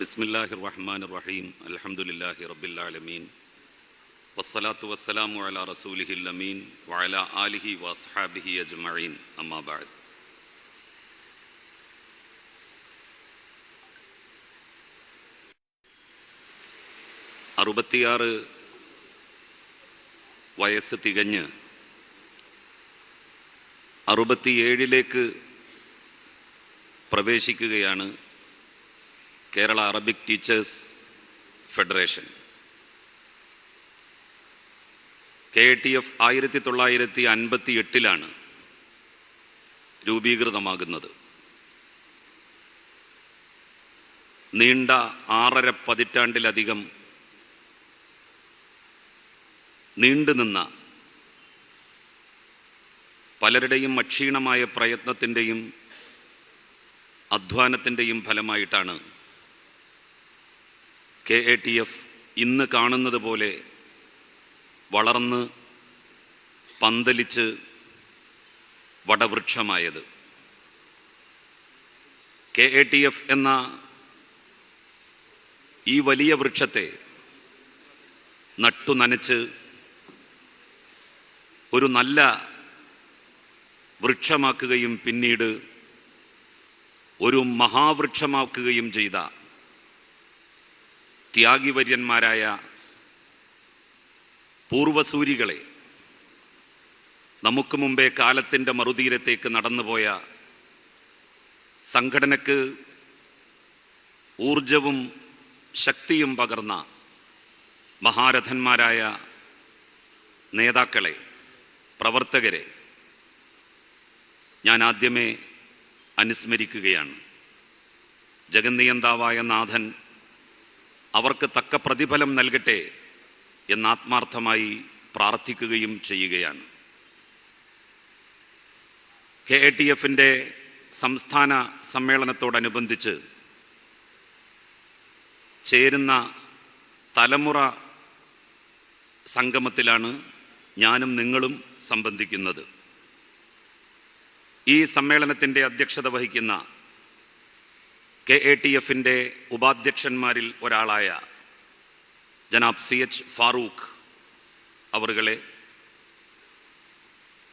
ബിസ്മില്ലാഹിർ റഹ്മാൻ റഹീം അലഹമുല്ലാഹി റബില്ലാലമീൻ വസ്സലാത്തു വസ്സലാമു അല റസൂലിഹി അമീൻ. വഅല ആലിഹി വസ്ഹാബിഹി അജ്മഈൻ. അമ്മാബാദ് അറുപത്തിയാറ് വയസ്സ് തികഞ്ഞ് അറുപത്തിയേഴിലേക്ക് പ്രവേശിക്കുകയാണ് Kerala Arabic teachers federation K T F ആയിരത്തി തൊള്ളായിരത്തി അൻപത്തി എട്ടിലാണ് രൂപീകൃതമാകുന്നത്. നീണ്ട ആറര പതിറ്റാണ്ടിലധികം നീണ്ടുനിന്ന പലരുടെയും അക്ഷീണമായ പ്രയത്നത്തിന്റെയും അധ്വാനത്തിന്റെയും ഫലമായിട്ടാണ് കെ എ ടി എഫ് ഇന്ന് കാണുന്നത് പോലെ വളർന്ന് പന്തലിച്ച് വടവൃക്ഷമായത്. കെ എ ടി എഫ് എന്ന ഈ വലിയ വൃക്ഷത്തെ നട്ടു നനച്ച് ഒരു നല്ല വൃക്ഷമാക്കുകയും പിന്നീട് ഒരു മഹാവൃക്ഷമാക്കുകയും ചെയ്ത ത്യാഗിവര്യന്മാരായ പൂർവസൂരികളെ നമുക്ക് മുമ്പേ കാലത്തിന്റെ മറുതീരത്തേക്ക് നടന്നുപോയ സംഘടനക്ക് ഊർജവും ശക്തിയും പകർന്ന മഹാരഥന്മാരായ നേതാക്കളെ പ്രവർത്തകരെ ഞാൻ ആദ്യമേ അനുസ്മരിക്കുകയാണ്. ജഗന്നിയന്താവായ നാഥൻ അവർക്ക് തക്ക പ്രതിഫലം നൽകട്ടെ എന്ന് ആത്മാർത്ഥമായി പ്രാർത്ഥിക്കുകയും ചെയ്യുകയാണ്. കെ എ ടി എഫിന്റെ സംസ്ഥാന സമ്മേളനത്തോടനുബന്ധിച്ച് ചേരുന്ന തലമുറ സംഗമത്തിലാണ് ഞാനും നിങ്ങളും സംബന്ധിക്കുന്നത്. ഈ സമ്മേളനത്തിന്റെ അധ്യക്ഷത വഹിക്കുന്ന കെ എ ടി എഫിന്റെ ഉപാധ്യക്ഷന്മാരിൽ ഒരാളായ ജനാബ് സി എച്ച് ഫാറൂഖ് അവറുകളെ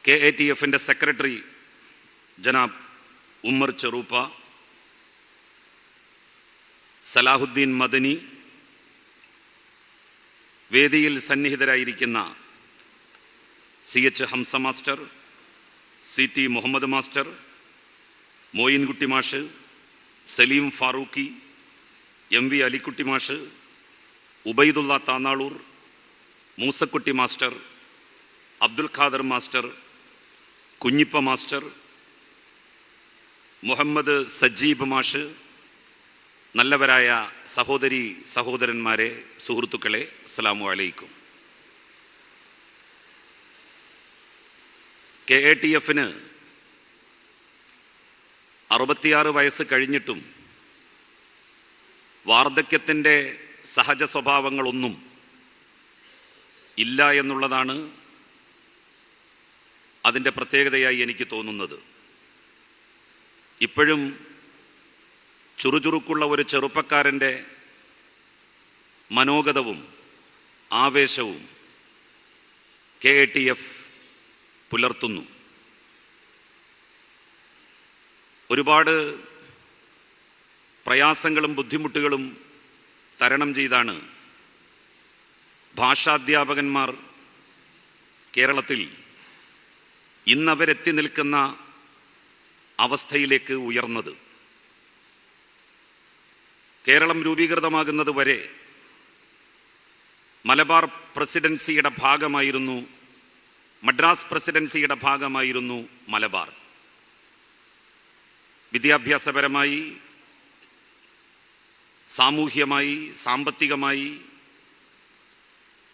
കെ എ ടി എഫിന്റെ സെക്രട്ടറി ജനാബ് ഉമ്മർ ചെറൂപ്പ സലാഹുദ്ദീൻ മദനി വേദിയിൽ സന്നിഹിതരായിരിക്കുന്ന C H Hamza master C T Muhammad master Moinkutty മാഷ് സലീം ഫാറൂഖി എം വി അലിക്കുട്ടി മാഷ് Ubaidulla Thannalur Moosakutty master Abdul Khader master Kunhippa master Muhammad Sajeeb മാഷ് നല്ലവരായ സഹോദരി സഹോദരന്മാരെ സുഹൃത്തുക്കളെ അസ്സലാമു അലൈക്കും. കെ എ ടി എഫിന് അറുപത്തിയാറ് വയസ്സ് കഴിഞ്ഞിട്ടും വാർദ്ധക്യത്തിന്റെ സഹജ സ്വഭാവങ്ങളൊന്നും ഇല്ല എന്നുള്ളതാണ് അതിന്റെ പ്രത്യേകതയായി എനിക്ക് തോന്നുന്നത്. ഇപ്പോഴും ചുറുചുറുക്കുള്ള ഒരു ചെറുപ്പക്കാരന്റെ മനോഗതവും ആവേശവും കെ എ ടി എഫ് പുലർത്തുന്നു. ഒരുപാട് പ്രയാസങ്ങളും ബുദ്ധിമുട്ടുകളും തരണം ചെയ്താണ് ഭാഷാധ്യാപകന്മാർ കേരളത്തിൽ ഇന്നവരെത്തി നിൽക്കുന്ന അവസ്ഥയിലേക്ക് ഉയർന്നത്. കേരളം രൂപീകൃതമാകുന്നത് വരെ മലബാർ പ്രസിഡൻസിയുടെ ഭാഗമായിരുന്നു മദ്രാസ് പ്രസിഡൻസിയുടെ ഭാഗമായിരുന്നു മലബാർ. വിദ്യാഭ്യാസപരമായി സാമൂഹ്യമായി സാമ്പത്തികമായി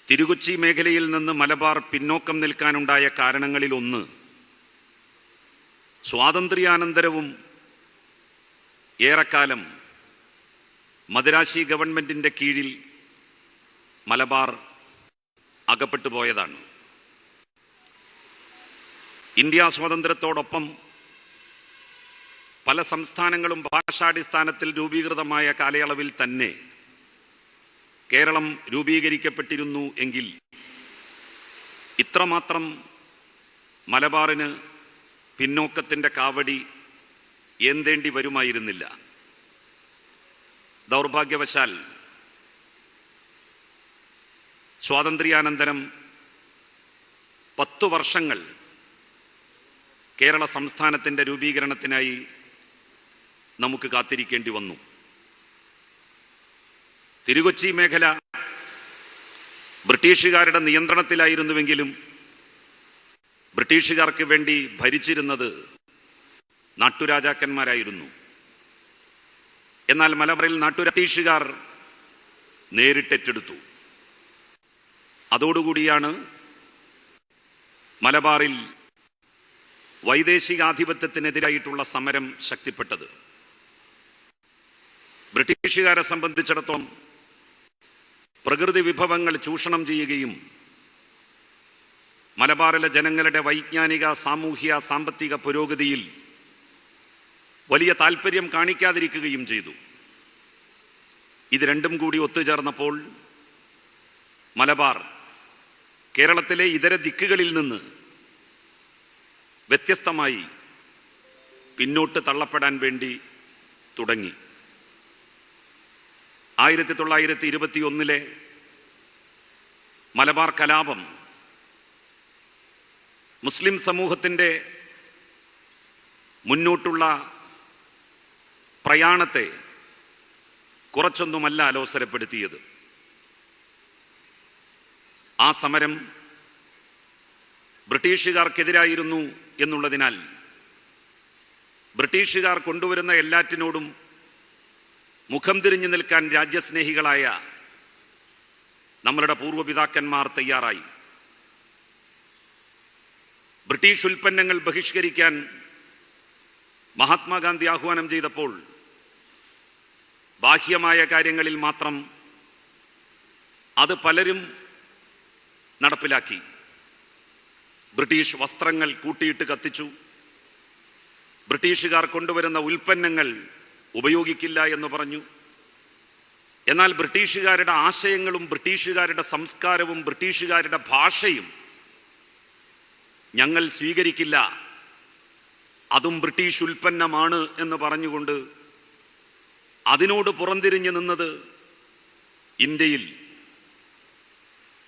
തിരുകൊച്ചി മേഖലയിൽ നിന്ന് മലബാർ പിന്നോക്കം നിൽക്കാനുണ്ടായ കാരണങ്ങളിലൊന്ന് സ്വാതന്ത്ര്യാനന്തരവും ഏറെക്കാലം മദുരാശി ഗവൺമെന്റിന്റെ കീഴിൽ മലബാർ അകപ്പെട്ടു പോയതാണ് ഇന്ത്യ സ്വാതന്ത്ര്യത്തോടൊപ്പം പല സംസ്ഥാനങ്ങളും ഭാഷാടിസ്ഥാനത്തിൽ രൂപീകൃതമായ കാലയളവിൽ തന്നെ കേരളം രൂപീകരിക്കപ്പെട്ടിരുന്നു എങ്കിൽ ഇത്രമാത്രം മലബാറിന് പിന്നോക്കത്തിന്റെ കാവടി ഏന്തേണ്ടി വരുമായിരുന്നില്ല. ദൗർഭാഗ്യവശാൽ സ്വാതന്ത്ര്യാനന്തരം പത്തു വർഷങ്ങൾ കേരള സംസ്ഥാനത്തിന്റെ രൂപീകരണത്തിനായി നമുക്ക് കാത്തിരിക്കേണ്ടി വന്നു. തിരുകൊച്ചി മേഖല ബ്രിട്ടീഷുകാരുടെ നിയന്ത്രണത്തിലായിരുന്നുവെങ്കിലും ബ്രിട്ടീഷുകാർക്ക് വേണ്ടി ഭരിച്ചിരുന്നത് നാട്ടുരാജാക്കന്മാരായിരുന്നു. എന്നാൽ മലബാറിൽ നാട്ടുരാട്ടീഷുകാർ നേരിട്ടേറ്റെടുത്തു. അതോടുകൂടിയാണ് മലബാറിൽ വൈദേശികാധിപത്യത്തിനെതിരായിട്ടുള്ള സമരം ശക്തിപ്പെട്ടത്. ബ്രിട്ടീഷുകാരെ സംബന്ധിച്ചിടത്തോളം പ്രകൃതി വിഭവങ്ങൾ ചൂഷണം ചെയ്യുകയും മലബാറിലെ ജനങ്ങളുടെ വൈജ്ഞാനിക സാമൂഹിക സാമ്പത്തിക പുരോഗതിയിൽ വലിയ താല്പര്യം കാണിക്കാതിരിക്കുകയും ചെയ്തു. ഇത് രണ്ടും കൂടി ഒത്തുചേർന്നപ്പോൾ മലബാർ കേരളത്തിലെ ഇതര ദിക്കുകളിൽ നിന്ന് വ്യത്യസ്തമായി പിന്നോട്ട് തള്ളപ്പെടാൻ വേണ്ടി തുടങ്ങി. ആയിരത്തി തൊള്ളായിരത്തി ഇരുപത്തി ഒന്നിലെ മലബാർ കലാപം മുസ്ലിം സമൂഹത്തിന്റെ മുന്നോട്ടുള്ള പ്രയാണത്തെ കുറച്ചൊന്നുമല്ല അലോസരപ്പെടുത്തിയത്. ആ സമരം ബ്രിട്ടീഷുകാർക്കെതിരായിരുന്നു എന്നുള്ളതിനാൽ ബ്രിട്ടീഷുകാർ കൊണ്ടുവരുന്ന എല്ലാറ്റിനോടും മുഖം തിരിഞ്ഞു നിൽക്കാൻ രാജ്യസ്നേഹികളായ നമ്മളുടെ പൂർവപിതാക്കന്മാർ തയ്യാറായി. ബ്രിട്ടീഷ് ഉൽപ്പന്നങ്ങൾ ബഹിഷ്കരിക്കാൻ മഹാത്മാഗാന്ധി ആഹ്വാനം ചെയ്തപ്പോൾ ബാഹ്യമായ കാര്യങ്ങളിൽ മാത്രം അത് പലരും നടപ്പിലാക്കി. ബ്രിട്ടീഷ് വസ്ത്രങ്ങൾ കൂട്ടിയിട്ട് കത്തിച്ചു. ബ്രിട്ടീഷുകാർ കൊണ്ടുവരുന്ന ഉൽപ്പന്നങ്ങൾ ഉപയോഗിക്കില്ല എന്ന് പറഞ്ഞു. എന്നാൽ ബ്രിട്ടീഷുകാരുടെ ആശയങ്ങളും ബ്രിട്ടീഷുകാരുടെ സംസ്കാരവും ബ്രിട്ടീഷുകാരുടെ ഭാഷയും ഞങ്ങൾ സ്വീകരിക്കില്ല. അതും ബ്രിട്ടീഷ് ഉൽപ്പന്നമാണ് എന്ന് പറഞ്ഞുകൊണ്ട് അതിനോട് പുറംതിരിഞ്ഞു നിന്നത് ഇന്ത്യയിൽ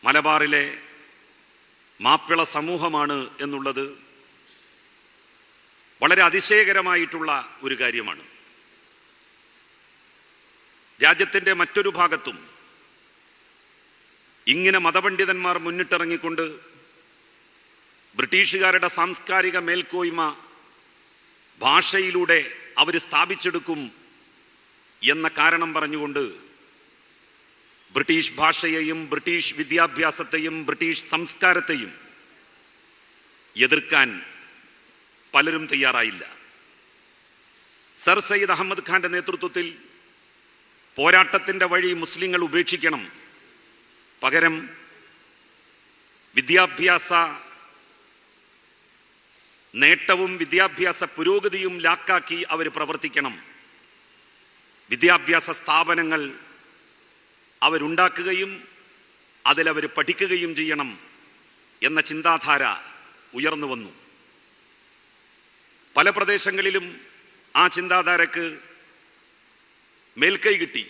മലബാറിലെ മാപ്പിള സമൂഹമാണ് എന്നുള്ളത് വളരെ അതിശയകരമായിട്ടുള്ള ഒരു കാര്യമാണ്. രാജ്യത്തിന്റെ മറ്റൊരു ഭാഗത്തും ഇങ്ങനെ മതപണ്ഡിതന്മാർ മുന്നിട്ടിറങ്ങിക്കൊണ്ട് ബ്രിട്ടീഷുകാരുടെ സാംസ്കാരിക മേൽക്കോയ്മ ഭാഷയിലൂടെ അവർ സ്ഥാപിച്ചെടുക്കും എന്ന കാരണം പറഞ്ഞുകൊണ്ട് ബ്രിട്ടീഷ് ഭാഷയെയും ബ്രിട്ടീഷ് വിദ്യാഭ്യാസത്തെയും ബ്രിട്ടീഷ് സംസ്കാരത്തെയും എതിർക്കാൻ പലരും തയ്യാറായില്ല. സർ സയ്യിദ് അഹമ്മദ് ഖാന്റെ നേതൃത്വത്തിൽ പോരാട്ടത്തിന്റെ വഴി മുസ്ലിങ്ങൾ ഉപേക്ഷിക്കണം. പകരം വിദ്യാഭ്യാസ നേട്ടവും വിദ്യാഭ്യാസ പുരോഗതിയും ലാക്കാക്കി അവർ പ്രവർത്തിക്കണം. വിദ്യാഭ്യാസ സ്ഥാപനങ്ങൾ അവരുണ്ടാക്കുകയും അതിലവർ പഠിക്കുകയും ചെയ്യണം എന്ന ചിന്താധാര ഉയർന്നു വന്നു. പല പ്രദേശങ്ങളിലും ആ ചിന്താധാരക്ക് മേൽക്കൈ കിട്ടി.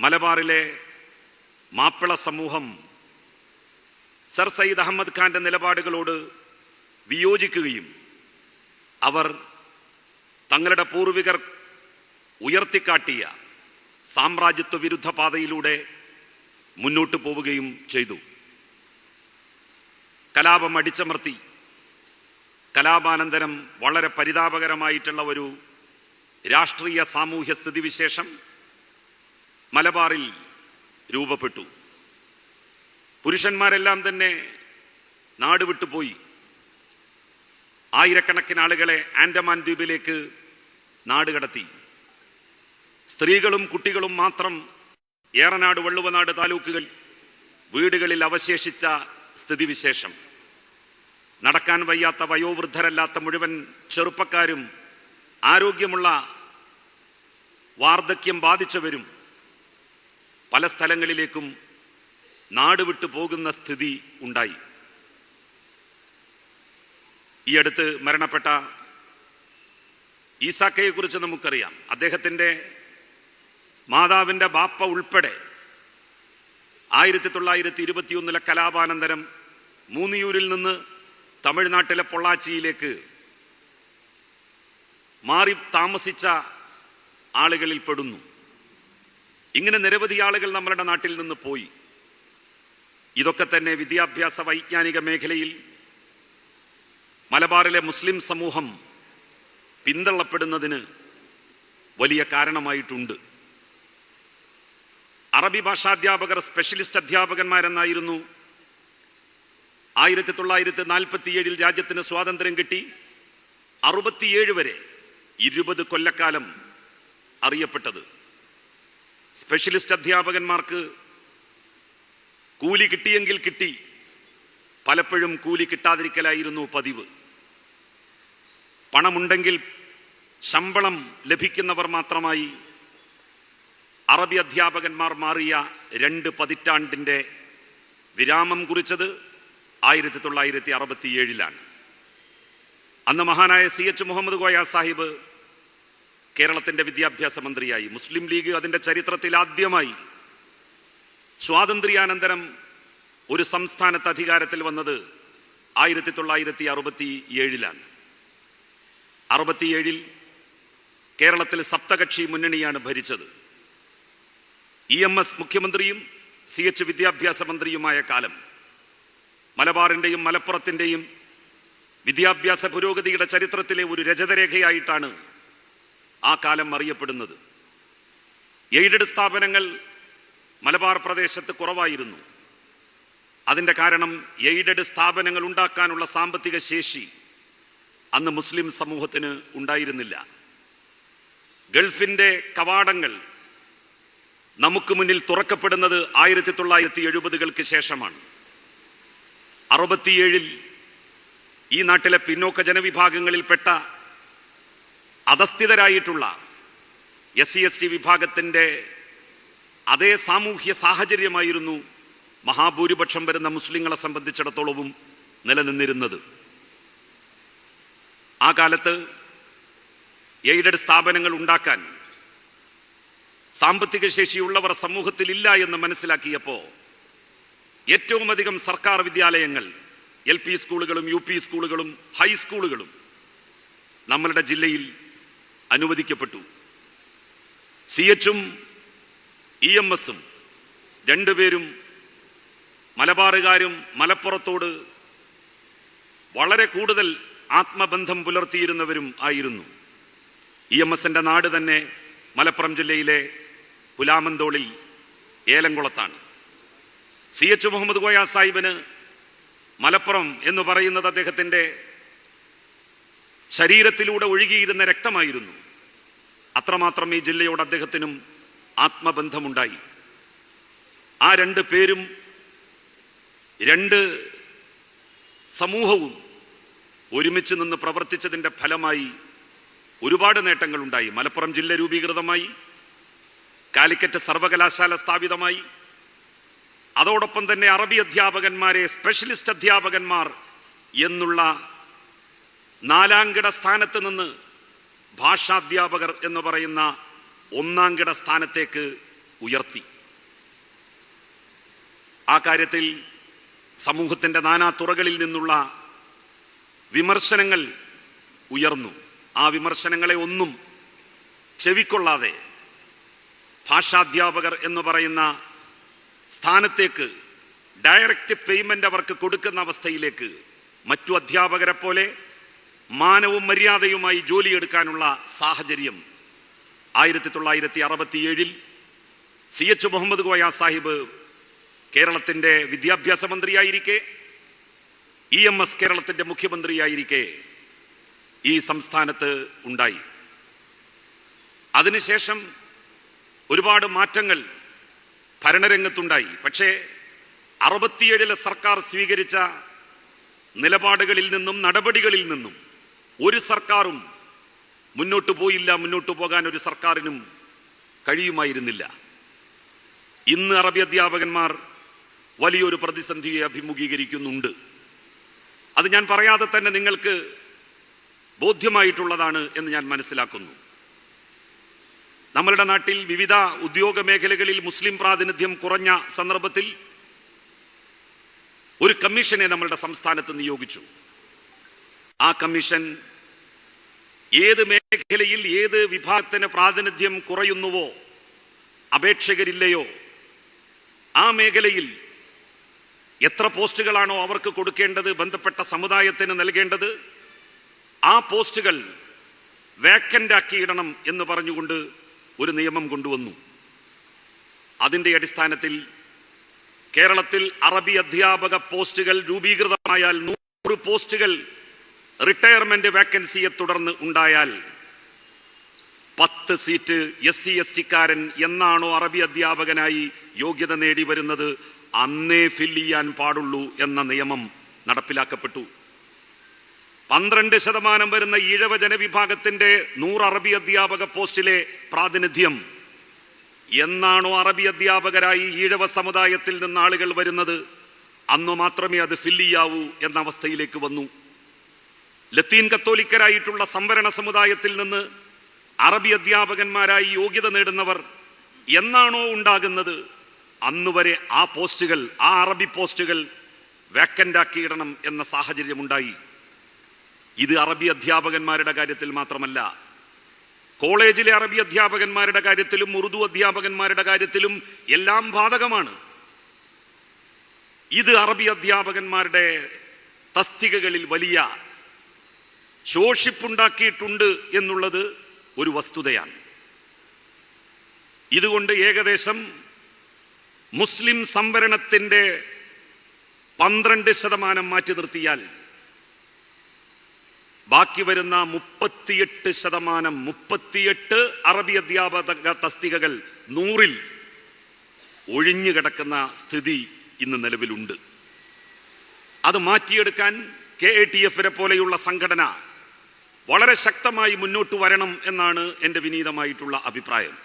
മലബാറിലെ മാപ്പിള സമൂഹം സർ സയ്യിദ് അഹമ്മദ് ഖാന്റെ നിലപാടുകളോട് വിയോജിക്കുകയും അവർ തങ്ങളുടെ പൂർവികർ ഉയർത്തിക്കാട്ടിയ സാമ്രാജ്യത്വ വിരുദ്ധ പാതയിലൂടെ മുന്നോട്ട് പോവുകയും ചെയ്തു. കലാപം അടിച്ചമർത്തി. കലാപാനന്തരം വളരെ പരിതാപകരമായിട്ടുള്ള ഒരു രാഷ്ട്രീയ സാമൂഹ്യ സ്ഥിതിവിശേഷം മലബാറിൽ രൂപപ്പെട്ടു. പുരുഷന്മാരെല്ലാം തന്നെ നാട് വിട്ടുപോയി ആയിരക്കണക്കിന് ആളുകളെ ആൻഡമാൻ ദ്വീപിലേക്ക് നാട് കടത്തി. സ്ത്രീകളും കുട്ടികളും മാത്രം ഏറനാട് വള്ളുവനാട് താലൂക്കുകൾ വീടുകളിൽ അവശേഷിച്ച സ്ഥിതിവിശേഷം. നടക്കാൻ വയ്യാത്ത വയോവൃദ്ധരല്ലാത്ത മുഴുവൻ ചെറുപ്പക്കാരും ആരോഗ്യമുള്ള വാർദ്ധക്യം ബാധിച്ചവരും പല സ്ഥലങ്ങളിലേക്കും നാടുവിട്ടു പോകുന്ന സ്ഥിതി ഉണ്ടായി. ഈ അടുത്ത് മരണപ്പെട്ട ഈസാക്കയെക്കുറിച്ച് നമുക്കറിയാം. അദ്ദേഹത്തിന്റെ മാതാവിന്റെ ബാപ്പ ഉൾപ്പെടെ ആയിരത്തി തൊള്ളായിരത്തി ഇരുപത്തിയൊന്നിലെ കലാപാനന്തരം മൂന്നിയൂരിൽ നിന്ന് തമിഴ്നാട്ടിലെ പൊള്ളാച്ചിയിലേക്ക് മാറി താമസിച്ച ആളുകളിൽ പെടുന്നു. ഇങ്ങനെ നിരവധി ആളുകൾ നമ്മളുടെ നാട്ടിൽ നിന്ന് പോയി. ഇതൊക്കെ തന്നെ വിദ്യാഭ്യാസ വൈജ്ഞാനിക മേഖലയിൽ മലബാറിലെ മുസ്ലിം സമൂഹം പിന്തള്ളപ്പെടുന്നതിന് വലിയ കാരണമായിട്ടുണ്ട്. അറബി ഭാഷാധ്യാപകർ സ്പെഷ്യലിസ്റ്റ് അധ്യാപകന്മാരെന്നായിരുന്നു ആയിരത്തി തൊള്ളായിരത്തി നാൽപ്പത്തിയേഴിൽ രാജ്യത്തിന് സ്വാതന്ത്ര്യം കിട്ടി. അറുപത്തിയേഴ് വരെ ഇരുപത് കൊല്ലക്കാലം അറിയപ്പെട്ടത്. സ്പെഷ്യലിസ്റ്റ് അധ്യാപകന്മാർക്ക് കൂലി കിട്ടിയെങ്കിൽ കിട്ടി. പലപ്പോഴും കൂലി കിട്ടാതിരിക്കലായിരുന്നു പതിവ്. പണമുണ്ടെങ്കിൽ ശമ്പളം ലഭിക്കുന്നവർ മാത്രമായി അറബി അധ്യാപകന്മാർ മാറിയ രണ്ട് പതിറ്റാണ്ടിന്റെ വിരാമം കുറിച്ചത് ആയിരത്തി തൊള്ളായിരത്തി അറുപത്തിയേഴിലാണ് അന്ന് മഹാനായ സി എച്ച് മുഹമ്മദ് കോയ സാഹിബ് കേരളത്തിന്റെ വിദ്യാഭ്യാസ മന്ത്രിയായി. മുസ്ലിം ലീഗ് അതിന്റെ ചരിത്രത്തിൽ ആദ്യമായി സ്വാതന്ത്ര്യാനന്തരം ഒരു സംസ്ഥാനത്ത് അധികാരത്തിൽ വന്നത് ആയിരത്തി തൊള്ളായിരത്തി അറുപത്തി ഏഴിലാണ് അറുപത്തിയേഴിൽ കേരളത്തിൽ സപ്തകക്ഷി മുന്നണിയാണ് ഭരിച്ചത്. ഇ എം എസ് മുഖ്യമന്ത്രിയും സി എച്ച് വിദ്യാഭ്യാസ മന്ത്രിയുമായ കാലം മലബാറിന്റെയും മലപ്പുറത്തിന്റെയും വിദ്യാഭ്യാസ പുരോഗതിയുടെ ചരിത്രത്തിലെ ഒരു രജതരേഖയായിട്ടാണ് ആ കാലം അറിയപ്പെടുന്നത്. എയ്ഡഡ് സ്ഥാപനങ്ങൾ മലബാർ പ്രദേശത്ത് കുറവായിരുന്നു. അതിന്റെ കാരണം എയ്ഡഡ് സ്ഥാപനങ്ങൾ ഉണ്ടാക്കാനുള്ള സാമ്പത്തിക ശേഷി അന്ന് മുസ്ലിം സമൂഹത്തിന് ഉണ്ടായിരുന്നില്ല. ഗൾഫിന്റെ കവാടങ്ങൾ നമുക്ക് മുന്നിൽ തുറക്കപ്പെടുന്നത് ആയിരത്തി തൊള്ളായിരത്തി എഴുപതുകൾക്ക് ശേഷമാണ്. അറുപത്തിയേഴിൽ ഈ നാട്ടിലെ പിന്നോക്ക ജനവിഭാഗങ്ങളിൽപ്പെട്ട അധസ്ഥിതരായിട്ടുള്ള എസ് സി എസ് ടി വിഭാഗത്തിന്റെ അതേ സാമൂഹ്യ സാഹചര്യമായിരുന്നു മഹാഭൂരിപക്ഷം വരുന്ന മുസ്ലിങ്ങളെ സംബന്ധിച്ചിടത്തോളവും നിലനിന്നിരുന്നത്. ആ കാലത്ത് എയ്ഡഡ് സ്ഥാപനങ്ങൾ ഉണ്ടാക്കാൻ സാമ്പത്തിക ശേഷിയുള്ളവർ സമൂഹത്തിൽ ഇല്ല എന്ന് മനസ്സിലാക്കിയപ്പോൾ ഏറ്റവും അധികം സർക്കാർ വിദ്യാലയങ്ങൾ എൽ പി സ്കൂളുകളും യു പി സ്കൂളുകളും ഹൈസ്കൂളുകളും നമ്മളുടെ ജില്ലയിൽ അനുവദിക്കപ്പെട്ടു. സി എച്ചും ഇ എം എസും രണ്ടുപേരും മലബാറുകാരും മലപ്പുറത്തോട് വളരെ കൂടുതൽ ആത്മബന്ധം പുലർത്തിയിരുന്നവരും ആയിരുന്നു. ഇ എം എസിന്റെ നാട് തന്നെ മലപ്പുറം ജില്ലയിലെ പുലാമന്തോളിൽ ഏലംകുളത്താണ്. സി എച്ച് മുഹമ്മദ് കോയ സാഹിബിന് മലപ്പുറം എന്ന് പറയുന്നത് അദ്ദേഹത്തിന്റെ ശരീരത്തിലൂടെ ഒഴുകിയിരുന്ന രക്തമായിരുന്നു. അത്രമാത്രം ഈ ജില്ലയോട് അദ്ദേഹത്തിനും ആത്മബന്ധമുണ്ടായി. ആ രണ്ട് പേരും രണ്ട് സമൂഹവും ഒരുമിച്ച് നിന്ന് പ്രവർത്തിച്ചതിന്റെ ഫലമായി ഒരുപാട് നേട്ടങ്ങളുണ്ടായി. മലപ്പുറം ജില്ല രൂപീകൃതമായി കാലിക്കറ്റ് സർവകലാശാല സ്ഥാപിതമായി അതോടൊപ്പം തന്നെ അറബി അധ്യാപകന്മാരെ സ്പെഷ്യലിസ്റ്റ് അധ്യാപകന്മാർ എന്നുള്ള നാലാംകിട സ്ഥാനത്ത് നിന്ന് ഭാഷാധ്യാപകർ എന്ന് പറയുന്ന ഒന്നാംകിട സ്ഥാനത്തേക്ക് ഉയർത്തി. ആ കാര്യത്തിൽ സമൂഹത്തിന്റെ നാനാ തുറകളിൽ നിന്നുള്ള വിമർശനങ്ങൾ ഉയർന്നു. ആ വിമർശനങ്ങളെ ഒന്നും ചെവിക്കൊള്ളാതെ ഭാഷാധ്യാപകർ എന്ന് പറയുന്ന സ്ഥാനത്തേക്ക് ഡയറക്റ്റ് പേയ്മെന്റ് അവർക്ക് കൊടുക്കുന്ന അവസ്ഥയിലേക്ക് മറ്റു അധ്യാപകരെ പോലെ മാനവും മര്യാദയുമായി ജോലിയെടുക്കാനുള്ള സാഹചര്യം ആയിരത്തി തൊള്ളായിരത്തി അറുപത്തിയേഴിൽ സി എച്ച് മുഹമ്മദ് കോയ സാഹിബ് കേരളത്തിന്റെ വിദ്യാഭ്യാസ മന്ത്രിയായിരിക്കെ ഇ എം എസ് കേരളത്തിന്റെ മുഖ്യമന്ത്രിയായിരിക്കെ ഈ സംസ്ഥാനത്ത് ഉണ്ടായി. അതിനുശേഷം ഒരുപാട് മാറ്റങ്ങൾ ഭരണരംഗത്തുണ്ടായി. പക്ഷേ അറുപത്തിയേഴിലെ സർക്കാർ സ്വീകരിച്ച നിലപാടുകളിൽ നിന്നും നടപടികളിൽ നിന്നും ഒരു സർക്കാരും മുന്നോട്ട് പോയില്ല മുന്നോട്ട് പോകാൻ ഒരു സർക്കാരിനും കഴിയുമായിരുന്നില്ല. ഇന്ന് അറബി അധ്യാപകന്മാർ വലിയൊരു പ്രതിസന്ധിയെ അഭിമുഖീകരിക്കുന്നുണ്ട്. അത് ഞാൻ പറയാതെ തന്നെ നിങ്ങൾക്ക് ബോധ്യമായിട്ടുള്ളതാണ് എന്ന് ഞാൻ മനസ്സിലാക്കുന്നു. നമ്മളുടെ നാട്ടിൽ വിവിധ ഉദ്യോഗ മേഖലകളിൽ മുസ്ലിം പ്രാതിനിധ്യം കുറഞ്ഞ സന്ദർഭത്തിൽ ഒരു കമ്മീഷനെ നമ്മളുടെ സംസ്ഥാനത്ത് നിയോഗിച്ചു. ആ കമ്മീഷൻ ഏത് മേഖലയിൽ ഏത് വിഭാഗത്തിന് പ്രാതിനിധ്യം കുറയുന്നുവോ അപേക്ഷകരില്ലയോ ആ മേഖലയിൽ എത്ര പോസ്റ്റുകളാണോ അവർക്ക് കൊടുക്കേണ്ടത് ബന്ധപ്പെട്ട സമുദായത്തിന് നൽകേണ്ടത് ആ പോസ്റ്റുകൾ വേക്കന്റ് ആക്കിയിടണം എന്ന് പറഞ്ഞുകൊണ്ട് ഒരു നിയമം കൊണ്ടുവന്നു. അതിന്റെ അടിസ്ഥാനത്തിൽ കേരളത്തിൽ അറബി അധ്യാപക പോസ്റ്റുകൾ രൂപീകൃതമായാൽ നൂറ് പോസ്റ്റുകൾ റിട്ടയർമെന്റ് വേക്കൻസിയെ തുടർന്ന് ഉണ്ടായാൽ പത്ത് സീറ്റ് എസ് സി എസ് ടിക്കാരൻ എന്നാണോ അറബി അധ്യാപകനായി യോഗ്യത നേടി വരുന്നത് അന്നേ ഫില്ല് ചെയ്യാൻ പാടുള്ളൂ എന്ന നിയമം നടപ്പിലാക്കപ്പെട്ടു. പന്ത്രണ്ട് ശതമാനം വരുന്ന ഈഴവ ജനവിഭാഗത്തിന്റെ നൂറ് അറബി അധ്യാപക പോസ്റ്റിലെ പ്രാതിനിധ്യം. എന്നാണോ അറബി അധ്യാപകരായി ഈഴവ സമുദായത്തിൽ നിന്ന് ആളുകൾ വരുന്നത്? അന്നു മാത്രമേ അത് ഫില്ല് ചെയ്യാവൂ എന്ന അവസ്ഥയിലേക്ക് വന്നു. ലത്തീൻ കത്തോലിക്കരായിട്ടുള്ള സംവരണ സമുദായത്തിൽ നിന്ന് അറബി അധ്യാപകന്മാരായി യോഗ്യത നേടുന്നവർ എന്നാണോ ഉണ്ടാകുന്നത്? അന്നുവരെ ആ പോസ്റ്റുകൾ ആ അറബി പോസ്റ്റുകൾ വേക്കന്റ് ആക്കിയിടണം എന്ന സാഹചര്യമുണ്ടായി. ഇത് അറബി അധ്യാപകന്മാരുടെ കാര്യത്തിൽ മാത്രമല്ല കോളേജിലെ അറബി അധ്യാപകന്മാരുടെ കാര്യത്തിലും ഉറുദു അധ്യാപകന്മാരുടെ കാര്യത്തിലും എല്ലാം ബാധകമാണ്. ഇത് അറബി അധ്യാപകന്മാരുടെ തസ്തികകളിൽ വലിയ ശോഷിപ്പുണ്ടാക്കിയിട്ടുണ്ട് എന്നുള്ളത് ഒരു വസ്തുതയാണ്. ഇതുകൊണ്ട് ഏകദേശം മുസ്ലിം സംവരണത്തിന്റെ പന്ത്രണ്ട് ശതമാനം മാറ്റി നിർത്തിയാൽ ബാക്കി വരുന്ന മുപ്പത്തിയെട്ട് ശതമാനം മുപ്പത്തിയെട്ട് അറബി അധ്യാപക തസ്തികകൾ നൂറിൽ ഒഴിഞ്ഞു കിടക്കുന്ന സ്ഥിതി ഇന്ന് നിലവിലുണ്ട്. അത് മാറ്റിയെടുക്കാൻ കെ എ ടി എഫിനെ പോലെയുള്ള സംഘടന വളരെ ശക്തമായി മുന്നോട്ട് വരണം എന്നാണ് എന്റെ വിനീതമായിട്ടുള്ള അഭിപ്രായം.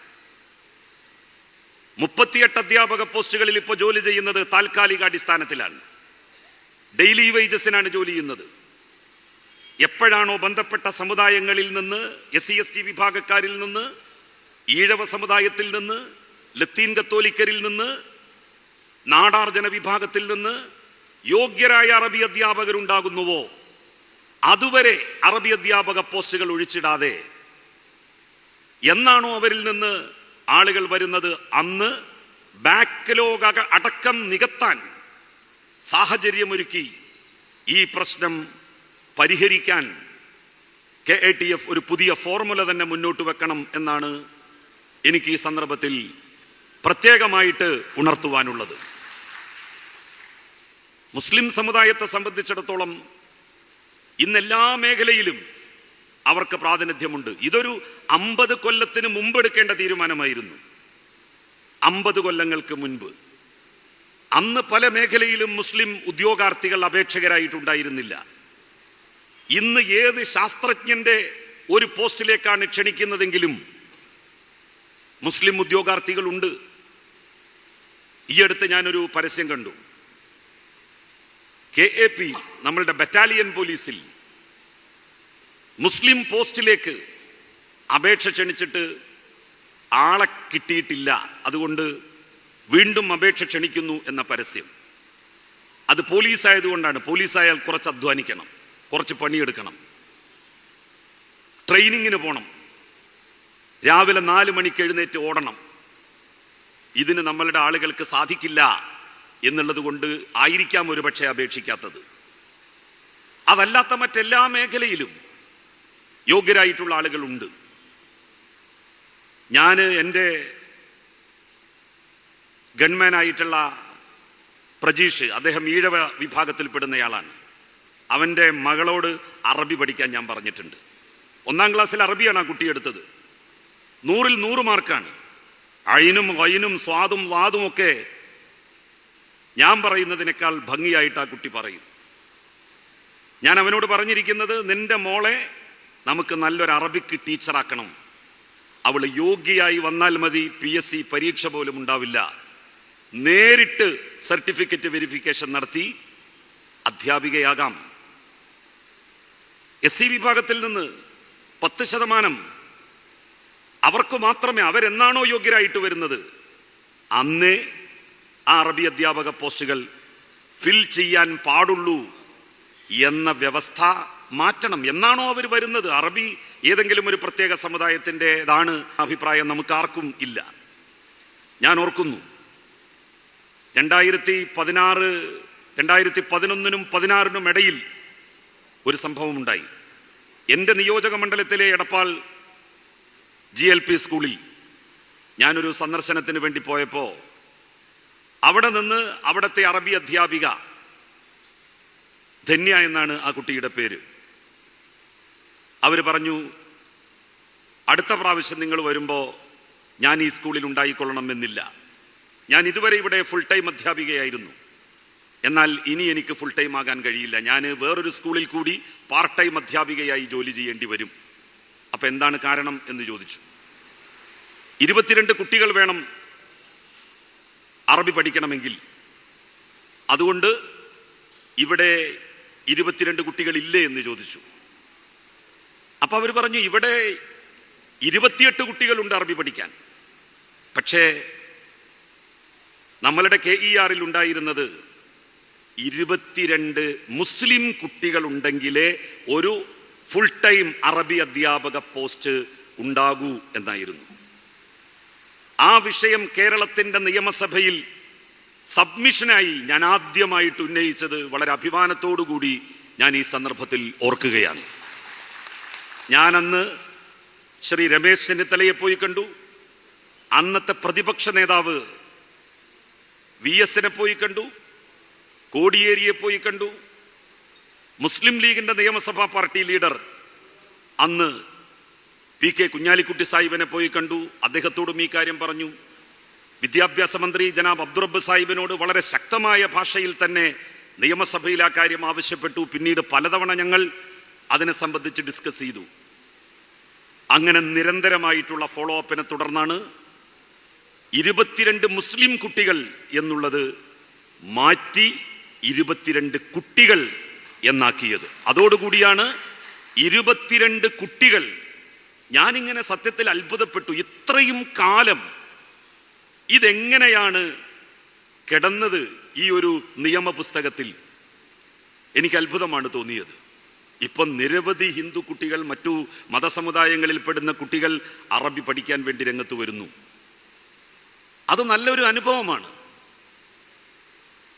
മുപ്പത്തിയെട്ട് അധ്യാപക പോസ്റ്റുകളിൽ ഇപ്പോൾ ജോലി ചെയ്യുന്നത് താൽക്കാലിക അടിസ്ഥാനത്തിലാണ്. ഡെയിലി വേജസിനാണ് ജോലി ചെയ്യുന്നത്. എപ്പോഴാണോ ബന്ധപ്പെട്ട സമുദായങ്ങളിൽ നിന്ന് എസ് സി എസ് ടി വിഭാഗക്കാരിൽ നിന്ന് ഈഴവ സമുദായത്തിൽ നിന്ന് ലത്തീൻ കത്തോലിക്കരിൽ നിന്ന് നാടാർജന വിഭാഗത്തിൽ നിന്ന് യോഗ്യരായ അറബി അധ്യാപകരുണ്ടാകുന്നുവോ? അതുവരെ അറബി അധ്യാപക പോസ്റ്റുകൾ ഒഴിച്ചിടാതെ എന്നാണോ അവരിൽ നിന്ന് ആളുകൾ വരുന്നത്? അന്ന് ബാക്ക്ലോഗ് അടക്കം നികത്താൻ സാഹചര്യമൊരുക്കി ഈ പ്രശ്നം പരിഹരിക്കാൻ കെ എ ടി എഫ് ഒരു പുതിയ ഫോർമുല തന്നെ മുന്നോട്ട് വെക്കണം എന്നാണ് എനിക്ക് ഈ സന്ദർഭത്തിൽ പ്രത്യേകമായിട്ട് ഉണർത്തുവാനുള്ളത്. മുസ്ലിം സമുദായത്തെ സംബന്ധിച്ചിടത്തോളം ഇന്ന് എല്ലാ മേഖലയിലും അവർക്ക് പ്രാതിനിധ്യമുണ്ട്. ഇതൊരു അമ്പത് കൊല്ലത്തിന് മുമ്പ് എടുക്കേണ്ട തീരുമാനമായിരുന്നു. അമ്പത് കൊല്ലങ്ങൾക്ക് മുൻപ്. അന്ന് പല മേഖലയിലും മുസ്ലിം ഉദ്യോഗാർത്ഥികൾ അപേക്ഷകരായിട്ടുണ്ടായിരുന്നില്ല. ഇന്ന് ഏത് ശാസ്ത്രജ്ഞന്റെ ഒരു പോസ്റ്റിലേക്കാണ് ക്ഷണിക്കുന്നതെങ്കിലും മുസ്ലിം ഉദ്യോഗാർത്ഥികളുണ്ട്. ഈ അടുത്ത് ഞാനൊരു പരസ്യം കണ്ടു. കെ എ പി നമ്മളുടെ ബറ്റാലിയൻ പോലീസിൽ മുസ്ലിം പോസ്റ്റിലേക്ക് അപേക്ഷ ക്ഷണിച്ചിട്ട് ആളെ കിട്ടിയിട്ടില്ല. അതുകൊണ്ട് വീണ്ടും അപേക്ഷ ക്ഷണിക്കുന്നു എന്ന പരസ്യം. അത് പോലീസ് ആയതുകൊണ്ടാണ് പോലീസായാൽ കുറച്ച് അധ്വാനിക്കണം. കുറച്ച് പണിയെടുക്കണം. ട്രെയിനിങ്ങിന് പോകണം രാവിലെ നാല് മണിക്ക് എഴുന്നേറ്റ് ഓടണം. ഇതിന് നമ്മളുടെ ആളുകൾക്ക് സാധിക്കില്ല. എന്നുള്ളത് കൊണ്ട് ആയിരിക്കാം ഒരുപക്ഷെ അപേക്ഷിക്കാത്തത്. അതല്ലാത്ത മറ്റെല്ലാ മേഖലയിലും യോഗ്യരായിട്ടുള്ള ആളുകളുണ്ട്. ഞാൻ എന്റെ ഗൺമാനായിട്ടുള്ള പ്രജീഷ് അദ്ദേഹം ഈഴവ വിഭാഗത്തിൽപ്പെടുന്നയാളാണ് അവന്റെ മകളോട് അറബി പഠിക്കാൻ ഞാൻ പറഞ്ഞിട്ടുണ്ട്. ഒന്നാം ക്ലാസ്സിൽ അറബിയാണ് ആ കുട്ടി എടുത്തത്. നൂറിൽ നൂറ് മാർക്കാണ്. അഴിനും വൈനും സ്വാദും വാദും ഒക്കെ ഞാൻ പറയുന്നതിനേക്കാൾ ഭംഗിയായിട്ട് ആ കുട്ടി പറയും. ഞാൻ അവനോട് പറഞ്ഞിരിക്കുന്നത് നിന്റെ മോളെ നമുക്ക് നല്ലൊരു അറബിക്ക് ടീച്ചറാക്കണം. അവൾ യോഗ്യയായി വന്നാൽ മതി പി എസ് സി പരീക്ഷ പോലും ഉണ്ടാവില്ല. നേരിട്ട് സർട്ടിഫിക്കറ്റ് വെരിഫിക്കേഷൻ നടത്തി അധ്യാപികയാകാം. എസ് സി വിഭാഗത്തിൽ നിന്ന് പത്ത് ശതമാനം അവർക്ക് മാത്രമേ അവരെന്നാണോ യോഗ്യരായിട്ട് വരുന്നത്? അന്നേ ആ അറബി അധ്യാപക പോസ്റ്റുകൾ ഫിൽ ചെയ്യാൻ പാടുള്ളൂ എന്ന വ്യവസ്ഥ മാറ്റണം. എന്നാണോ അവർ വരുന്നത്? അറബി ഏതെങ്കിലും ഒരു പ്രത്യേക സമുദായത്തിന്റെതാണ് അഭിപ്രായം നമുക്ക് ആർക്കും ഇല്ല. ഞാൻ ഓർക്കുന്നു രണ്ടായിരത്തി പതിനാറ് രണ്ടായിരത്തി പതിനൊന്നിനും പതിനാറിനും ഇടയിൽ ഒരു സംഭവം ഉണ്ടായി എന്റെ നിയോജക മണ്ഡലത്തിലെ എടപ്പാൾ ജി എൽ പി സ്കൂളിൽ ഞാനൊരു സന്ദർശനത്തിന് വേണ്ടി പോയപ്പോൾ അവിടെ നിന്ന് അവിടുത്തെ അറബി അധ്യാപിക ധന്യ എന്നാണ് ആ കുട്ടിയുടെ പേര്. അവർ പറഞ്ഞു അടുത്ത പ്രാവശ്യം നിങ്ങൾ വരുമ്പോൾ ഞാൻ ഈ സ്കൂളിൽ ഉണ്ടായിക്കൊള്ളണം എന്നില്ല. ഞാൻ ഇതുവരെ ഇവിടെ ഫുൾ ടൈം അധ്യാപികയായിരുന്നു. എന്നാൽ ഇനി എനിക്ക് ഫുൾ ടൈം ആകാൻ കഴിയില്ല. ഞാൻ വേറൊരു സ്കൂളിൽ കൂടി പാർട്ട് ടൈം അധ്യാപികയായി ജോലി ചെയ്യേണ്ടി വരും. അപ്പം എന്താണ് കാരണം എന്ന് ചോദിച്ചു. ഇരുപത്തിരണ്ട് കുട്ടികൾ വേണം അറബി പഠിക്കണമെങ്കിൽ. അതുകൊണ്ട് ഇവിടെ ഇരുപത്തിരണ്ട് കുട്ടികളില്ലേ എന്ന് ചോദിച്ചു. അപ്പോൾ അവർ പറഞ്ഞു ഇവിടെ ഇരുപത്തിയെട്ട് കുട്ടികളുണ്ട് അറബി പഠിക്കാൻ. പക്ഷേ നമ്മളുടെ കെ ഇ ആറിൽ ഉണ്ടായിരുന്നത് ഇരുപത്തിരണ്ട് മുസ്ലിം കുട്ടികളുണ്ടെങ്കിലേ ഒരു ഫുൾ ടൈം അറബി അധ്യാപക പോസ്റ്റ് ഉണ്ടാകൂ എന്നായിരുന്നു. ആ വിഷയം കേരളത്തിന്റെ നിയമസഭയിൽ സബ്മിഷനായി ഞാൻ ആദ്യമായിട്ട് ഉന്നയിച്ചത് വളരെ അഭിമാനത്തോടുകൂടി ഞാൻ ഈ സന്ദർഭത്തിൽ ഓർക്കുകയാണ്. ഞാനന്ന് ശ്രീ രമേശ് ചെന്നിത്തലയെ പോയി കണ്ടു. അന്നത്തെ പ്രതിപക്ഷ നേതാവ് വി എസിനെ പോയി കണ്ടു. കോടിയേരിയെ പോയി കണ്ടു. മുസ്ലിം ലീഗിന്റെ നിയമസഭാ പാർട്ടി ലീഡർ അന്ന് പി കെ കുഞ്ഞാലിക്കുട്ടി സാഹിബിനെ പോയി കണ്ടു. അദ്ദേഹത്തോടും ഈ കാര്യം പറഞ്ഞു. വിദ്യാഭ്യാസ മന്ത്രി ജനാബ് അബ്ദുറബ് സാഹിബിനോട് വളരെ ശക്തമായ ഭാഷയിൽ തന്നെ നിയമസഭയിൽ ആ കാര്യം ആവശ്യപ്പെട്ടു. പിന്നീട് പലതവണ ഞങ്ങൾ അതിനെ സംബന്ധിച്ച് ഡിസ്കസ് ചെയ്തു. അങ്ങനെ നിരന്തരമായിട്ടുള്ള ഫോളോ അപ്പിനെ തുടർന്നാണ് ഇരുപത്തിരണ്ട് മുസ്ലിം കുട്ടികൾ എന്നുള്ളത് മാറ്റി ഇരുപത്തിരണ്ട് കുട്ടികൾ എന്നാക്കിയത്. അതോടുകൂടിയാണ് ഇരുപത്തിരണ്ട് കുട്ടികൾ ഞാനിങ്ങനെ സത്യത്തിൽ അത്ഭുതപ്പെട്ടു. ഇത്രയും കാലം ഇതെങ്ങനെയാണ് കിടന്നത് ഈ ഒരു നിയമപുസ്തകത്തിൽ? എനിക്ക് അത്ഭുതമാണ് തോന്നിയത്. ഇപ്പം നിരവധി ഹിന്ദു കുട്ടികൾ മറ്റു മതസമുദായങ്ങളിൽ പെടുന്ന കുട്ടികൾ അറബി പഠിക്കാൻ വേണ്ടി രംഗത്ത് വരുന്നു. അത് നല്ലൊരു അനുഭവമാണ്.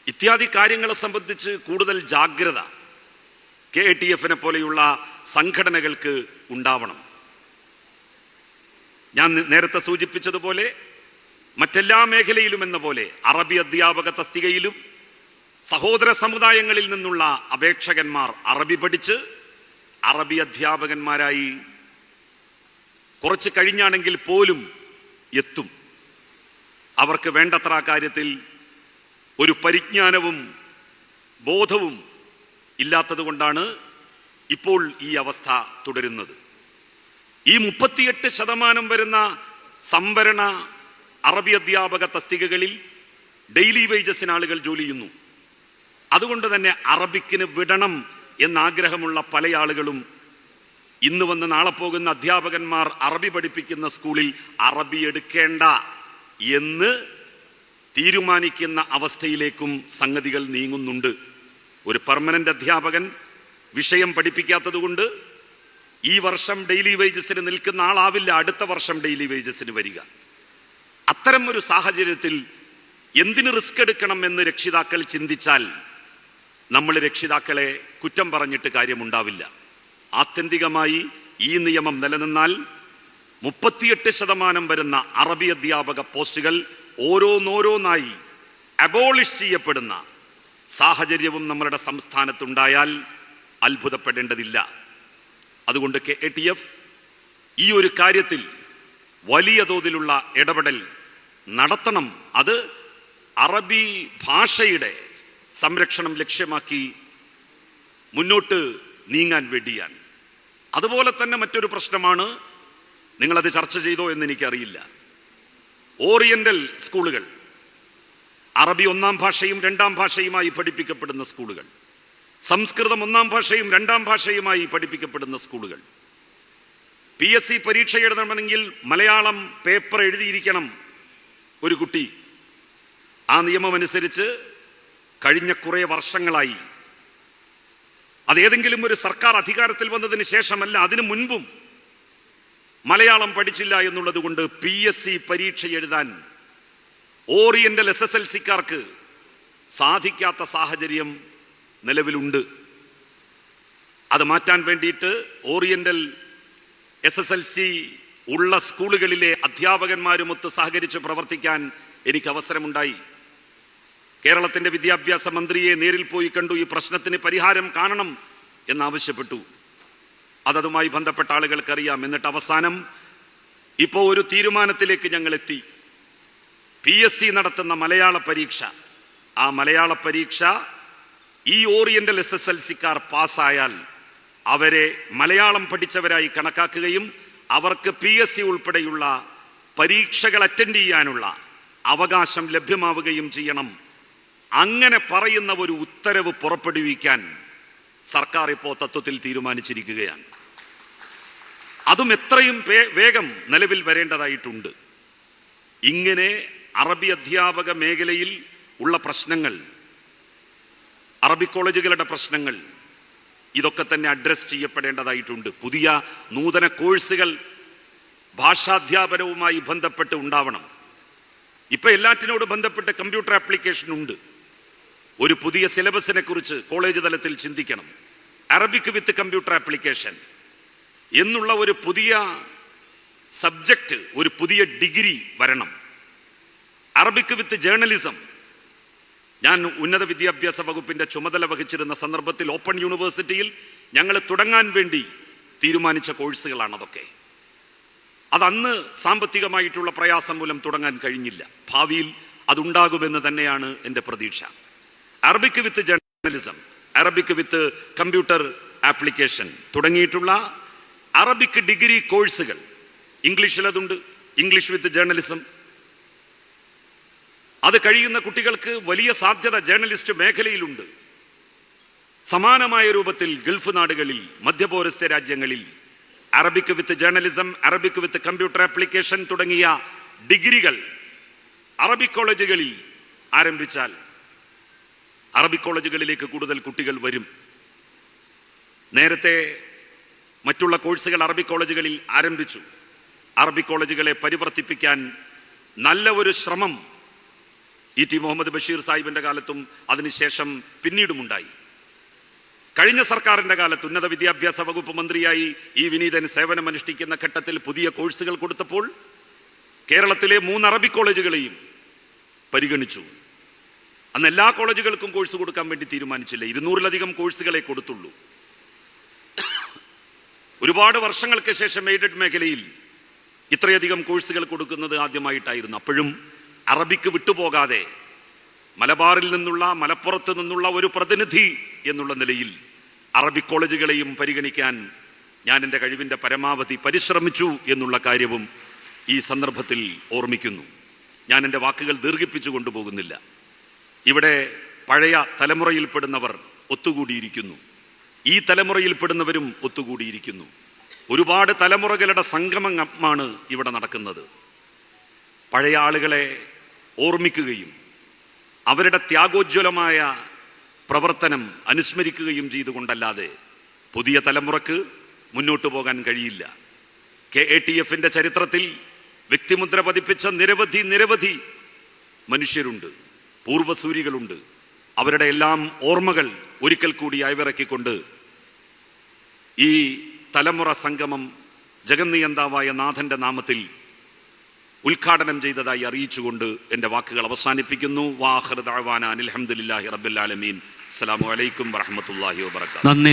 ഇത്യാദി കാര്യങ്ങളെ സംബന്ധിച്ച് കൂടുതൽ ജാഗ്രത കെ ടി എഫിനെ പോലെയുള്ള സംഘടനകൾക്ക് ഉണ്ടാവണം. ഞാൻ നേരത്തെ സൂചിപ്പിച്ചതുപോലെ മറ്റെല്ലാ മേഖലയിലും എന്ന പോലെ അറബി അധ്യാപക തസ്തികയിലും സഹോദര സമുദായങ്ങളിൽ നിന്നുള്ള അപേക്ഷകന്മാർ അറബി പഠിച്ച് അറബി അധ്യാപകന്മാരായി കുറച്ച് കഴിഞ്ഞാണെങ്കിൽ പോലും എത്തും. അവർക്ക് വേണ്ടത്ര കാര്യത്തിൽ ഒരു പരിജ്ഞാനവും ബോധവും ഇല്ലാത്തത് കൊണ്ടാണ് ഇപ്പോൾ ഈ അവസ്ഥ തുടരുന്നത്. ഈ മുപ്പത്തിയെട്ട് ശതമാനം വരുന്ന സംവരണ അറബി അധ്യാപക തസ്തികകളിൽ ഡെയിലി വേജസിന് ആളുകൾ ജോലി ചെയ്യുന്നു. അതുകൊണ്ട് തന്നെ അറബിക്കിന് വിടണം എന്നാഗ്രഹമുള്ള പല ആളുകളും ഇന്ന് വന്ന് നാളെ പോകുന്ന അധ്യാപകന്മാർ അറബി പഠിപ്പിക്കുന്ന സ്കൂളിൽ അറബി എടുക്കേണ്ട എന്ന് തീരുമാനിക്കുന്ന അവസ്ഥയിലേക്കും സംഗതികൾ നീങ്ങുന്നുണ്ട്. ഒരു പെർമനന്റ് അധ്യാപകൻ വിഷയം പഠിപ്പിക്കാത്തതുകൊണ്ട് ഈ വർഷം ഡെയിലി വേജസിന് നിൽക്കുന്ന ആളാവില്ല അടുത്ത വർഷം ഡെയിലി വേജസിന് വരിക. അത്തരം ഒരു സാഹചര്യത്തിൽ എന്തിന് റിസ്ക് എടുക്കണം എന്ന് രക്ഷിതാക്കൾ ചിന്തിച്ചാൽ നമ്മൾ രക്ഷിതാക്കളെ കുറ്റം പറഞ്ഞിട്ട് കാര്യമുണ്ടാവില്ല. ആത്യന്തികമായി ഈ നിയമം നിലനിന്നാൽ മുപ്പത്തിയെട്ട് ശതമാനം വരുന്ന അറബി അധ്യാപക പോസ്റ്റുകൾ ഓരോന്നോരോന്നായി അബോളിഷ് ചെയ്യപ്പെടുന്ന സാഹചര്യവും നമ്മളുടെ സംസ്ഥാനത്തുണ്ടായാൽ അത്ഭുതപ്പെടേണ്ടതില്ല. അതുകൊണ്ട് കെ ടി എഫ് ഈ ഒരു കാര്യത്തിൽ വലിയ തോതിലുള്ള ഇടപെടൽ നടത്തണം. അത് അറബി ഭാഷയുടെ സംരക്ഷണം ലക്ഷ്യമാക്കി മുന്നോട്ട് നീങ്ങാൻ വേണ്ടിയാണ്. അതുപോലെ തന്നെ മറ്റൊരു പ്രശ്നമാണ് നിങ്ങളത് ചർച്ച ചെയ്തോ എന്ന് എനിക്കറിയില്ല. ഓറിയന്റൽ സ്കൂളുകൾ അറബി ഒന്നാം ഭാഷയും രണ്ടാം ഭാഷയുമായി പഠിപ്പിക്കപ്പെടുന്ന സ്കൂളുകൾ. സംസ്കൃതം ഒന്നാം ഭാഷയും രണ്ടാം ഭാഷയുമായി പഠിപ്പിക്കപ്പെടുന്ന സ്കൂളുകൾ. പി എസ് സി പരീക്ഷ എഴുതണമെങ്കിൽ മലയാളം പേപ്പർ എഴുതിയിരിക്കണം ഒരു കുട്ടി. ആ നിയമമനുസരിച്ച് കഴിഞ്ഞ കുറേ വർഷങ്ങളായി. അതേതെങ്കിലും ഒരു സർക്കാർ അധികാരത്തിൽ വന്നതിന് ശേഷമല്ല അതിനു മുൻപും മലയാളം പഠിച്ചില്ല എന്നുള്ളത് കൊണ്ട് പി എസ് സി പരീക്ഷ എഴുതാൻ ഓറിയന്റൽ എസ് എസ് എൽ സിക്കാർക്ക് സാധിക്കാത്ത സാഹചര്യം നിലവിലുണ്ട്. അത് മാറ്റാൻ വേണ്ടിയിട്ട് oriental S S L C ഉള്ള സ്കൂളുകളിലെ അധ്യാപകന്മാരുമൊത്ത് സഹകരിച്ച് പ്രവർത്തിക്കാൻ എനിക്ക് അവസരമുണ്ടായി. കേരളത്തിന്റെ വിദ്യാഭ്യാസ മന്ത്രിയെ നേരിൽ പോയി കണ്ടു ഈ പ്രശ്നത്തിന് പരിഹാരം കാണണം എന്നാവശ്യപ്പെട്ടു. അതതുമായി ബന്ധപ്പെട്ട ആളുകൾക്കറിയാം. എന്നിട്ട് അവസാനം ഇപ്പോൾ ഒരു തീരുമാനത്തിലേക്ക് ഞങ്ങൾ എത്തി പി എസ് സി നടത്തുന്ന മലയാള പരീക്ഷ. ആ മലയാള പരീക്ഷ ഈ ഓറിയന്റൽ എസ് എസ് എൽ സിക്കാർ പാസ്സായാൽ അവരെ മലയാളം പഠിച്ചവരായി കണക്കാക്കുകയും അവർക്ക് പി എസ് സി ഉൾപ്പെടെയുള്ള പരീക്ഷകൾ അറ്റൻഡ് ചെയ്യാനുള്ള അവകാശം ലഭ്യമാവുകയും ചെയ്യണം. അങ്ങനെ പറയുന്ന ഒരു ഉത്തരവ് പുറപ്പെടുവിക്കാൻ സർക്കാർ ഇപ്പോൾ തത്വത്തിൽ തീരുമാനിച്ചിരിക്കുകയാണ്. അതും എത്രയും വേഗം നിലവിൽ വരേണ്ടതായിട്ടുണ്ട്. ഇങ്ങനെ അറബി അധ്യാപക മേഖലയിൽ ഉള്ള പ്രശ്നങ്ങൾ അറബി കോളേജുകളുടെ പ്രശ്നങ്ങൾ ഇതൊക്കെ തന്നെ അഡ്രസ് ചെയ്യപ്പെടേണ്ടതായിട്ടുണ്ട്. പുതിയ നൂതന കോഴ്സുകൾ ഭാഷാധ്യാപനവുമായി ബന്ധപ്പെട്ട് ഉണ്ടാവണം. ഇപ്പം എല്ലാറ്റിനോട് ബന്ധപ്പെട്ട് കമ്പ്യൂട്ടർ ആപ്ലിക്കേഷൻ ഉണ്ട്. ഒരു പുതിയ സിലബസിനെ കുറിച്ച് കോളേജ് തലത്തിൽ ചിന്തിക്കണം. അറബിക് വിത്ത് കമ്പ്യൂട്ടർ ആപ്ലിക്കേഷൻ എന്നുള്ള ഒരു പുതിയ സബ്ജക്റ്റ് ഒരു പുതിയ ഡിഗ്രി വരണം. അറബിക് വിത്ത് ജേർണലിസം ഞാൻ ഉന്നത വിദ്യാഭ്യാസ വകുപ്പിന്റെ ചുമതല വഹിച്ചിരുന്ന സന്ദർഭത്തിൽ ഓപ്പൺ യൂണിവേഴ്സിറ്റിയിൽ ഞങ്ങൾ തുടങ്ങാൻ വേണ്ടി തീരുമാനിച്ച കോഴ്സുകളാണ് അതൊക്കെ. അതന്ന് സാമ്പത്തികമായിട്ടുള്ള പ്രയാസം മൂലം തുടങ്ങാൻ കഴിഞ്ഞില്ല. ഭാവിയിൽ അതുണ്ടാകുമെന്ന് തന്നെയാണ് എന്റെ പ്രതീക്ഷ. Arabic with journalism Arabic with computer application തുടങ്ങിയിട്ടുള്ള അറബിക് ഡിഗ്രി കോഴ്സുകൾ ഇംഗ്ലീഷിലതുണ്ട്. ഇംഗ്ലീഷ് വിത്ത് ജേർണലിസം അത് കഴിയുന്ന കുട്ടികൾക്ക് വലിയ സാധ്യത ജേർണലിസ്റ്റ് മേഖലയിലുണ്ട്. സമാനമായ രൂപത്തിൽ ഗൾഫ് നാടുകളിൽ മധ്യപൗരസ്ത്യ രാജ്യങ്ങളിൽ Arabic with journalism Arabic with computer application തുടങ്ങിയ ഡിഗ്രികൾ അറബിക് കോളേജുകളിൽ ആരംഭിച്ചാൽ അറബിക് കോളേജുകളിലേക്ക് കൂടുതൽ കുട്ടികൾ വരും. നേരത്തെ മറ്റുള്ള കോഴ്സുകൾ അറബിക് കോളേജുകളിൽ ആരംഭിച്ചു. അറബിക് കോളേജുകളെ പരിവർത്തിപ്പിക്കാൻ നല്ല ഒരു ശ്രമം ഇ ടി മുഹമ്മദ് ബഷീർ സാഹിബിന്റെ കാലത്തും അതിനുശേഷം പിന്നീടുമുണ്ടായി. കഴിഞ്ഞ സർക്കാരിന്റെ കാലത്ത് ഉന്നത വിദ്യാഭ്യാസ വകുപ്പ് മന്ത്രിയായി ഈ വിനീതൻ സേവനം അനുഷ്ഠിക്കുന്ന ഘട്ടത്തിൽ പുതിയ കോഴ്സുകൾ കൊടുത്തപ്പോൾ കേരളത്തിലെ മൂന്ന് അറബി കോളേജുകളെയും പരിഗണിച്ചു. അന്ന് എല്ലാ കോളേജുകൾക്കും കോഴ്സ് കൊടുക്കാൻ വേണ്ടി തീരുമാനിച്ചില്ല. ഇരുന്നൂറിലധികം കോഴ്സുകളെ കൊടുത്തുള്ളൂ. ഒരുപാട് വർഷങ്ങൾക്ക് ശേഷം എയ്ഡഡ് മേഖലയിൽ ഇത്രയധികം കോഴ്സുകൾ കൊടുക്കുന്നത് ആദ്യമായിട്ടായിരുന്നു. അപ്പോഴും അറബിക്ക് വിട്ടുപോകാതെ മലബാറിൽ നിന്നുള്ള മലപ്പുറത്ത് നിന്നുള്ള ഒരു പ്രതിനിധി എന്നുള്ള നിലയിൽ അറബി കോളേജുകളെയും പരിഗണിക്കാൻ ഞാൻ എന്റെ കഴിവിന്റെ പരമാവധി പരിശ്രമിച്ചു എന്നുള്ള കാര്യവും ഈ സന്ദർഭത്തിൽ ഓർമ്മിക്കുന്നു. ഞാൻ എന്റെ വാക്കുകൾ ദീർഘിപ്പിച്ചു കൊണ്ടുപോകുന്നില്ല. ഇവിടെ പഴയ തലമുറയിൽപ്പെടുന്നവർ ഒത്തുകൂടിയിരിക്കുന്നു. ഈ തലമുറയിൽപ്പെടുന്നവരും ഒത്തുകൂടിയിരിക്കുന്നു. ഒരുപാട് തലമുറകളുടെ സംഗമമാണ് ഇവിടെ നടക്കുന്നത്. പഴയ ആളുകളെ ഓർമ്മിക്കുകയും അവരുടെ ത്യാഗോജ്വലമായ പ്രവർത്തനം അനുസ്മരിക്കുകയും ചെയ്തുകൊണ്ടല്ലാതെ പുതിയ തലമുറയ്ക്ക് മുന്നോട്ടു പോകാൻ കഴിയില്ല. കെ എ ടി എഫിന്റെ ചരിത്രത്തിൽ വ്യക്തിമുദ്ര പതിപ്പിച്ച നിരവധി നിരവധി മനുഷ്യരുണ്ട് പൂർവസൂരികളുണ്ട് അവരുടെ എല്ലാം ഓർമ്മകൾ ഒരിക്കൽ കൂടി അയവിറക്കിക്കൊണ്ട് ഈ തലമുറ സംഗമം ജഗന്നിയന്താവായ നാഥന്റെ നാമത്തിൽ ഉദ്ഘാടനം ചെയ്തതായി അറിയിച്ചുകൊണ്ട് എന്റെ വാക്കുകൾ അവസാനിപ്പിക്കുന്നു. വാഹൃദാവാന അനിൽഹമുല്ലാഹി റബ്ബുലാലമീൻ അസ്സലാമു അലൈക്കും വറഹമത്തല്ലാഹി നന്ദി.